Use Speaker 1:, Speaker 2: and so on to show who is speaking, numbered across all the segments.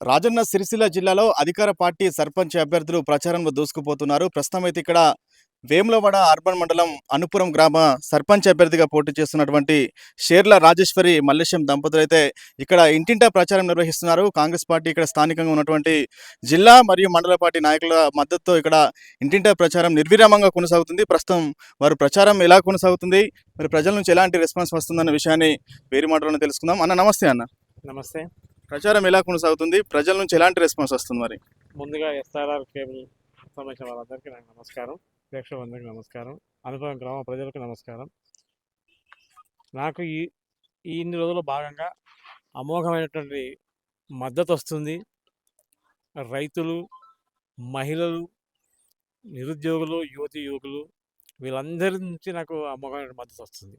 Speaker 1: రాజన్న సిరిసిల్ల జిల్లాలో అధికార పార్టీ సర్పంచ్ అభ్యర్థులు ప్రచారంలో దూసుకుపోతున్నారు. ప్రస్తుతం అయితే ఇక్కడ వేములవాడ అర్బన్ మండలం అనుపురం గ్రామ సర్పంచ్ అభ్యర్థిగా పోటీ చేస్తున్నటువంటి షేర్ల రాజేశ్వరి మల్లేశం దంపతులు అయితే ఇక్కడ ఇంటింటా ప్రచారం నిర్వహిస్తున్నారు. కాంగ్రెస్ పార్టీ ఇక్కడ స్థానికంగా ఉన్నటువంటి జిల్లా మరియు మండల పార్టీ నాయకుల మద్దతుతో ఇక్కడ ఇంటింటా ప్రచారం నిర్విరామంగా కొనసాగుతుంది. ప్రస్తుతం వారు ప్రచారం ఎలా కొనసాగుతుంది? మరి ప్రజల నుంచి ఎలాంటి రెస్పాన్స్ వస్తుందన్న విషయాన్ని వేరే మాటలను తెలుసుకుందాం. అన్న నమస్తే అన్న.
Speaker 2: నమస్తే.
Speaker 1: ప్రచారం ఎలా కొనసాగుతుంది? ప్రజల నుంచి ఎలాంటి రెస్పాన్స్ వస్తుంది మరి?
Speaker 2: ముందుగా ఎస్ఆర్ఆర్ కేబుల్ సంబంధించిన వాళ్ళందరికీ నాకు నమస్కారం. ప్రేక్షకులందరికీ నమస్కారం. అనుభవం గ్రామ ప్రజలకు నమస్కారం. నాకు ఈ ఈ ఇన్ని రోజుల్లో భాగంగా అమోఘమైనటువంటి మద్దతు వస్తుంది. రైతులు మహిళలు నిరుద్యోగులు యువతి యువకులు వీళ్ళందరి నుంచి నాకు అమోఘమైన మద్దతు వస్తుంది.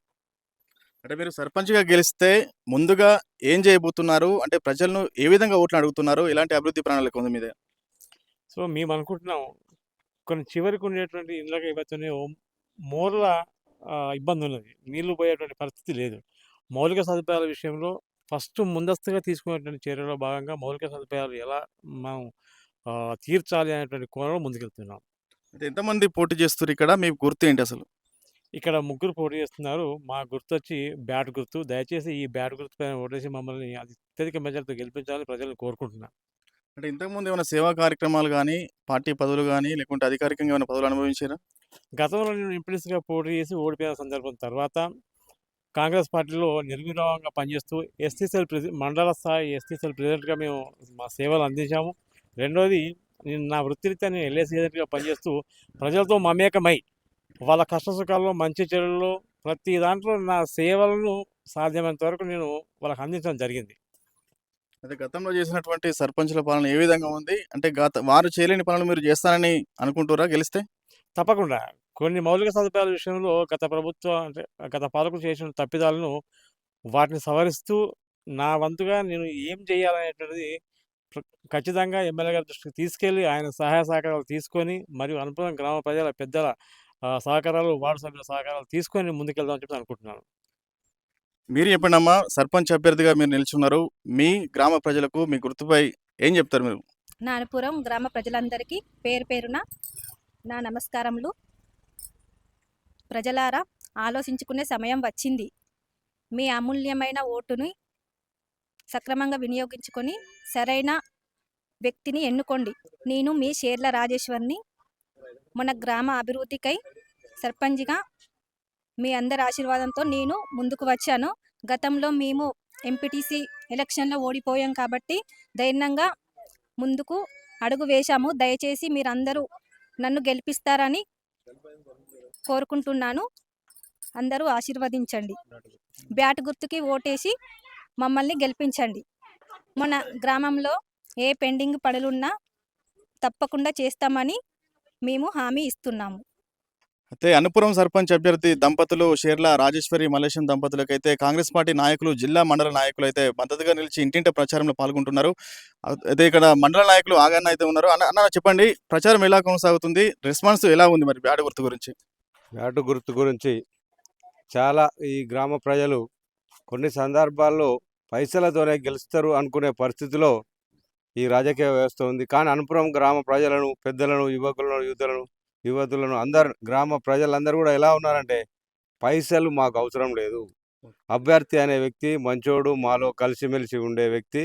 Speaker 1: అంటే మీరు సర్పంచ్గా గెలిస్తే ముందుగా ఏం చేయబోతున్నారు? అంటే ప్రజలను ఏ విధంగా ఓట్లు అడుగుతున్నారు? ఎలాంటి అభివృద్ధి ప్రణాళిక ఉంది మీద?
Speaker 2: సో మేము అనుకుంటున్నాం కొన్ని చివరికి ఉండేటువంటి ఇళ్ళకి ఇవ్వచ్చని మూల ఇబ్బంది ఉన్నది. నీళ్ళు పోయేటువంటి పరిస్థితి లేదు. మౌలిక సదుపాయాల విషయంలో ఫస్ట్ ముందస్తుగా తీసుకునేటువంటి చర్యలో భాగంగా మౌలిక సదుపాయాలు ఎలా మనం తీర్చాలి అనేటువంటి కోణంలో ముందుకెళ్తున్నాం.
Speaker 1: అంటే ఎంతమంది పోటీ చేస్తారు ఇక్కడ? మీకు గుర్తు ఏంటి అసలు?
Speaker 2: ఇక్కడ ముగ్గురు పోటీ చేస్తున్నారు. మా గుర్తు వచ్చి బ్యాట్ గుర్తు. దయచేసి ఈ బ్యాట్ గుర్తు పైన ఓటేసి మమ్మల్ని అత్యధిక మెజార్టీతో గెలిపించాలని ప్రజలను కోరుకుంటున్నాను
Speaker 1: అంటే ఇంతకుముందు ఏమైనా సేవా కార్యక్రమాలు కానీ పార్టీ పదవులు కానీ లేకుంటే అధికారికంగా ఏమైనా పదవులు అనుభవించారా?
Speaker 2: గతంలో నేను ఎంపీడీసీగా పోటీ చేసి ఓడిపోయిన సందర్భం తర్వాత కాంగ్రెస్ పార్టీలో నిర్విరామంగా పనిచేస్తూ ఎస్టీ సెల్ ప్రెసి మండల స్థాయి ఎస్టీ సెల్ ప్రెసిడెంట్గా మేము మా సేవలు అందించాము. రెండోది నేను నా వృత్తిరీత్యా నేను ఎల్ఏసీ ఏజెంట్గా పనిచేస్తూ ప్రజలతో మమేకమై వాళ్ళ కష్ట సుఖాల్లో మంచి చెడుల్లో ప్రతి దాంట్లో నా సేవలను సాధ్యమైనంత వరకు నేను వాళ్ళకి అందించడం జరిగింది.
Speaker 1: అయితే గతంలో చేసినటువంటి సర్పంచుల పాలన ఏ విధంగా ఉంది? అంటే గత వారు చేయలేని పనులు మీరు చేస్తారని అనుకుంటారా గెలిస్తే?
Speaker 2: తప్పకుండా. కొన్ని మౌలిక సదుపాయాల విషయంలో గత ప్రభుత్వం అంటే గత పాలకులు చేసిన తప్పిదాలను వాటిని సవరిస్తూ నా వంతుగా నేను ఏం చేయాలనేటువంటిది ఖచ్చితంగా ఎమ్మెల్యే గారి దృష్టికి తీసుకెళ్ళి ఆయన సహాయ సహకారాలు తీసుకొని మరియు అనుపురం గ్రామ ప్రజల పెద్దల సహకారాలు వార్డు సభ్యుల సహకారాలు తీసుకొని ముందుకెళ్దామని చెప్పి అనుకుంటున్నాను.
Speaker 1: మీరు చెప్పండి అమ్మా సర్పంచ్ అభ్యర్థిగా మీరు నిల్చున్నారు. మీ గ్రామ ప్రజలకు మీ గుర్తుపై ఏం చెప్తారు మీరు?
Speaker 3: నానపురం గ్రామ ప్రజలందరికీ పేరు పేరున నా నమస్కారములు. ప్రజలారా ఆలోచించుకునే సమయం వచ్చింది. మీ అమూల్యమైన ఓటుని సక్రమంగా వినియోగించుకొని సరైన వ్యక్తిని ఎన్నుకోండి. నేను మీ షేర్ల రాజేశ్వర్ని మన గ్రామ అభివృద్ధికై సర్పంచ్గా మీ అందరి ఆశీర్వాదంతో నేను ముందుకు వచ్చాను. గతంలో మేము ఎంపీటీసీ ఎలక్షన్లో ఓడిపోయాం కాబట్టి ధైర్యంగా ముందుకు అడుగు వేశాము. దయచేసి మీరందరూ నన్ను గెలిపిస్తారని కోరుకుంటున్నాను. అందరూ ఆశీర్వదించండి. బ్యాట్ గుర్తుకి ఓటేసి మమ్మల్ని గెలిపించండి. మన గ్రామంలో ఏ పెండింగ్ పనులున్నా తప్పకుండా చేస్తామని మేము హామీ ఇస్తున్నాము.
Speaker 1: అయితే అనుపురం సర్పంచ్ అభ్యర్థి దంపతులు షేర్ల రాజేశ్వరి మల్లేశం దంపతులకైతే కాంగ్రెస్ పార్టీ నాయకులు జిల్లా మండల నాయకులు అయితే మద్దతుగా నిలిచి ఇంటింటి ప్రచారంలో పాల్గొంటున్నారు. అయితే ఇక్కడ మండల నాయకులు ఆగన్న అయితే ఉన్నారు. అన్న అన్న చెప్పండి ప్రచారం ఎలా కొనసాగుతుంది? రెస్పాన్స్ ఎలా ఉంది మరి బ్యాడ్ గుర్తు గురించి?
Speaker 4: నాటు గుర్తు గురించి చాలా ఈ గ్రామ ప్రజలు కొన్ని సందర్భాల్లో పైసలతోనే గెలుస్తారు అనుకునే పరిస్థితిలో ఈ రాజకీయ వ్యవస్థ ఉంది. కానీ అనుపురం గ్రామ ప్రజలను పెద్దలను యువకులను యువతులను యువతులను అందరు గ్రామ ప్రజలందరూ కూడా ఎలా ఉన్నారంటే పైసలు మాకు అవసరం లేదు. అభ్యర్థి అనే వ్యక్తి మంచోడు మాలో కలిసిమెలిసి ఉండే వ్యక్తి.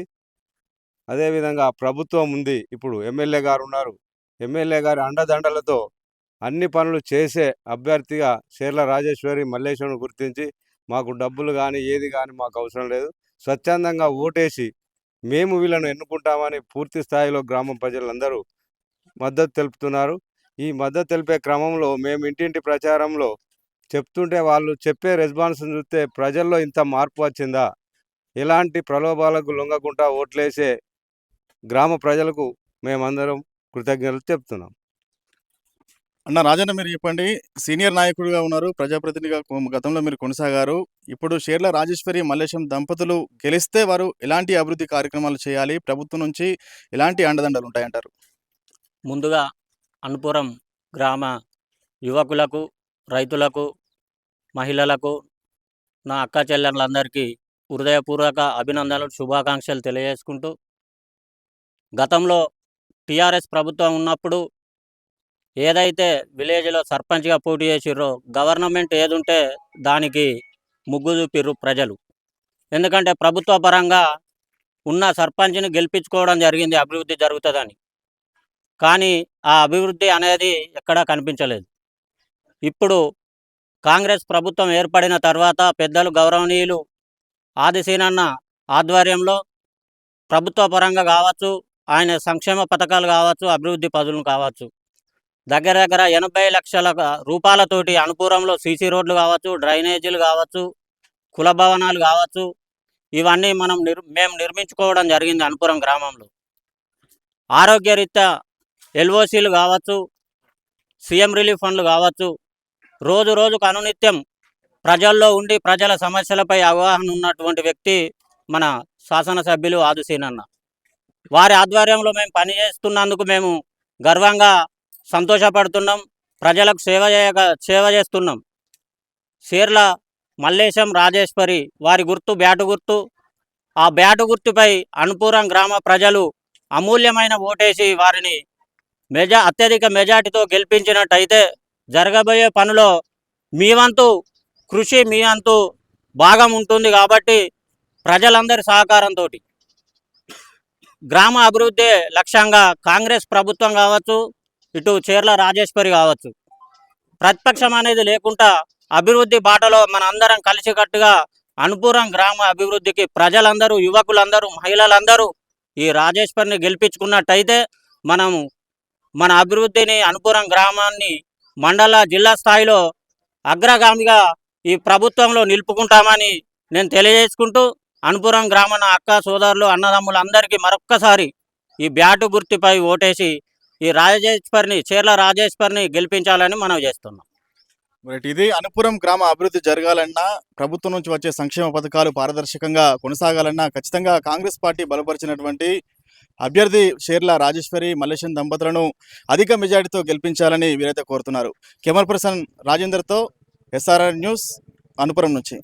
Speaker 4: అదేవిధంగా ప్రభుత్వం ఉంది. ఇప్పుడు ఎమ్మెల్యే గారు ఉన్నారు. ఎమ్మెల్యే గారి అండదండలతో అన్ని పనులు చేసే అభ్యర్థిగా షేర్ల రాజేశ్వరి మల్లేశ్వరిని గుర్తించి మాకు డబ్బులు కానీ ఏది కానీ మాకు అవసరం లేదు. స్వచ్ఛందంగా ఓటేసి మేము వీళ్ళను ఎన్నుకుంటామని పూర్తి స్థాయిలో గ్రామ ప్రజలందరూ మద్దతు తెలుపుతున్నారు. ఈ మద్దతు తెలిపే క్రమంలో మేము ఇంటింటి ప్రచారంలో చెప్తుంటే వాళ్ళు చెప్పే రెస్పాన్స్ చూస్తే ప్రజల్లో ఇంత మార్పు వచ్చిందా? ఎలాంటి ప్రలోభాలకు లొంగకుండా ఓట్లేసే గ్రామ ప్రజలకు మేమందరం కృతజ్ఞతలు చెప్తున్నాం.
Speaker 1: అన్న రాజన్న మీరు చెప్పండి. సీనియర్ నాయకుడిగా ఉన్నారు. ప్రజాప్రతినిధిగా గతంలో మీరు కొనసాగారు. ఇప్పుడు షేర్ల రాజేశ్వరి మల్లేశం దంపతులు గెలిస్తే వారు ఎలాంటి అభివృద్ధి కార్యక్రమాలు చేయాలి? ప్రభుత్వం నుంచి ఎలాంటి అండదండలు ఉంటాయంటారు?
Speaker 5: ముందుగా అనుపురం గ్రామ యువకులకు రైతులకు మహిళలకు నా అక్క చెల్లెళ్ళందరికీ హృదయపూర్వక అభినందనలు శుభాకాంక్షలు తెలియజేసుకుంటూ గతంలో టీఆర్ఎస్ ప్రభుత్వం ఉన్నప్పుడు ఏదైతే విలేజ్లో సర్పంచ్గా పోటీ చేసిర్రో గవర్నమెంట్ ఏదుంటే దానికి ముగ్గు చూపిర్రు ప్రజలు. ఎందుకంటే ప్రభుత్వ పరంగా ఉన్న సర్పంచ్ని గెలిపించుకోవడం జరిగింది అభివృద్ధి జరుగుతుందని. కానీ ఆ అభివృద్ధి అనేది ఎక్కడా కనిపించలేదు. ఇప్పుడు కాంగ్రెస్ ప్రభుత్వం ఏర్పడిన తర్వాత పెద్దలు గౌరవనీయులు ఆదిశీనన్న ఆధ్వర్యంలో ప్రభుత్వ పరంగా కావచ్చు ఆయన సంక్షేమ పథకాలు కావచ్చు అభివృద్ధి పదులు కావచ్చు దగ్గర దగ్గర ఎనభై లక్షల రూపాయలతోటి అనుపూరంలో సీసీ రోడ్లు కావచ్చు డ్రైనేజీలు కావచ్చు కుల భవనాలు కావచ్చు ఇవన్నీ మనం నిర్ మేము నిర్మించుకోవడం జరిగింది అనుపురం గ్రామంలో. ఆరోగ్యరీత్యా ఎల్ఓసీలు కావచ్చు సీఎం రిలీఫ్ ఫండ్లు కావచ్చు రోజు రోజుకు అనునిత్యం ప్రజల్లో ఉండి ప్రజల సమస్యలపై అవగాహన ఉన్నటువంటి వ్యక్తి మన శాసనసభ్యులు ఆదుసీనన్న వారి ఆధ్వర్యంలో మేము పనిచేస్తున్నందుకు మేము గర్వంగా సంతోషపడుతున్నాం ప్రజలకు సేవ చేయక సేవ చేస్తున్నాం. చీర్ల మల్లేశం రాజేశ్వరి వారి గుర్తు బ్యాటు గుర్తు. ఆ బ్యాటు గుర్తుపై అనుపూరం గ్రామ ప్రజలు అమూల్యమైన ఓటేసి వారిని మెజా అత్యధిక మెజార్టీతో గెలిపించినట్టయితే జరగబోయే పనిలో మీ వంతు కృషి మీ అంతు భాగం ఉంటుంది కాబట్టి ప్రజలందరి సహకారంతో గ్రామ అభివృద్ధి లక్ష్యంగా కాంగ్రెస్ ప్రభుత్వం కావచ్చు ఇటు చీర్ల రాజేశ్వరి కావచ్చు. ప్రతిపక్షం అనేది లేకుండా అభివృద్ధి బాటలో మన అందరం కలిసికట్టుగా అనుపూరం గ్రామ అభివృద్ధికి ప్రజలందరూ యువకులందరూ మహిళలందరూ ఈ రాజేశ్వరిని గెలిపించుకున్నట్టయితే మనము మన అభివృద్ధిని అనుపూరం గ్రామాన్ని మండల జిల్లా స్థాయిలో అగ్రగామిగా ఈ ప్రభుత్వంలో నిలుపుకుంటామని నేను తెలియజేసుకుంటూ అనుపురం గ్రామ అక్క సోదరులు అన్నదమ్ములందరికీ మరొక్కసారి ఈ బ్యాటు గుర్తిపై ఓటేసి ఈ రాజేశ్వర్ని చీర్ల రాజేశ్వర్ని గెలిపించాలని మనం చేస్తున్నాం.
Speaker 1: రైట్ ఇది అనుపురం గ్రామ అభివృద్ధి జరగాలన్నా ప్రభుత్వం నుంచి వచ్చే సంక్షేమ పథకాలు పారదర్శకంగా కొనసాగాలన్నా ఖచ్చితంగా కాంగ్రెస్ పార్టీ బలపరిచినటువంటి అభ్యర్థి షేర్ల రాజేశ్వరి మల్లేశన్ దంపతులను అధిక మెజార్టీతో గెలిపించాలని వీరైతే కోరుతున్నారు. కెమెరా పర్సన్ రాజేందర్తో ఎస్ఆర్ఆర్ న్యూస్ అనుపురం నుంచి.